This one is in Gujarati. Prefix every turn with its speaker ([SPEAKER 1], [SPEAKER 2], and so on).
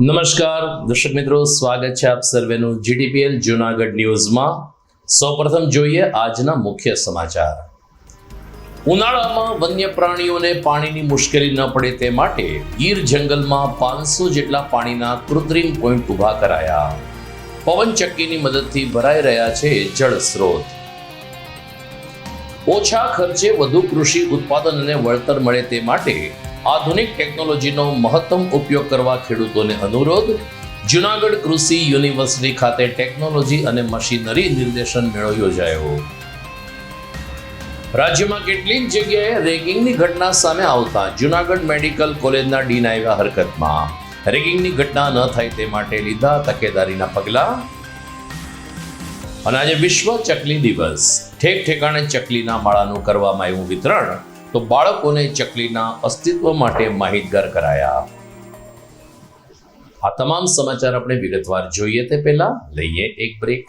[SPEAKER 1] નમસ્કાર, દર્શક મિત્રો, સ્વાગત છે આપ સર્વેનું જીટીપીએલ જુનાગઢ ન્યૂઝમાં. સૌપ્રથમ જોઈએ આજના મુખ્ય સમાચાર. ઉનાળામાં વન્ય પ્રાણીઓને પાણીની મુશ્કેલી ન પડે તે માટે ગીર જંગલમાં પાંચસો જેટલા પાણીના કૃત્રિમ પોઈન્ટ ઊભા કરાયા. પવનચક્કીની મદદથી ભરાઈ રહ્યા છે જળ સ્ત્રોત ઓછા ખર્ચે વધુ કૃષિ ઉત્પાદન અને વળતર મળે તે માટે આધુનિક ટેકનોલોજીનો મહત્તમ ઉપયોગ કરવા ખેડૂતોને અનુરોધ, જુનાગઢ કૃષિ યુનિવર્સિટી ખાતે ટેકનોલોજી અને મશીનરી નિર્દેશન મેળો યોજાયો. રાજ્યમાં કેટલીક જગ્યાએ રેગિંગની ઘટના સામે આવતા જુનાગઢ મેડિકલ કોલેજના ડીન આવ્યા હરકતમાં. રેગિંગની ઘટના ન થાય તે માટે લીધા તકેદારીના પગલાં. અને આજે વિશ્વ ચકલી દિવસ. ઠેક ઠેકાણે ચકલીના માળાનું કરવામાં આવ્યું વિતરણ. તો બાળકોને ચકલીના અસ્તિત્વ માટે માહિતગાર કરાયા. આ તમામ સમાચાર આપણે વિગતવાર જોઈએ તે પહેલા. લઈએ એક બ્રેક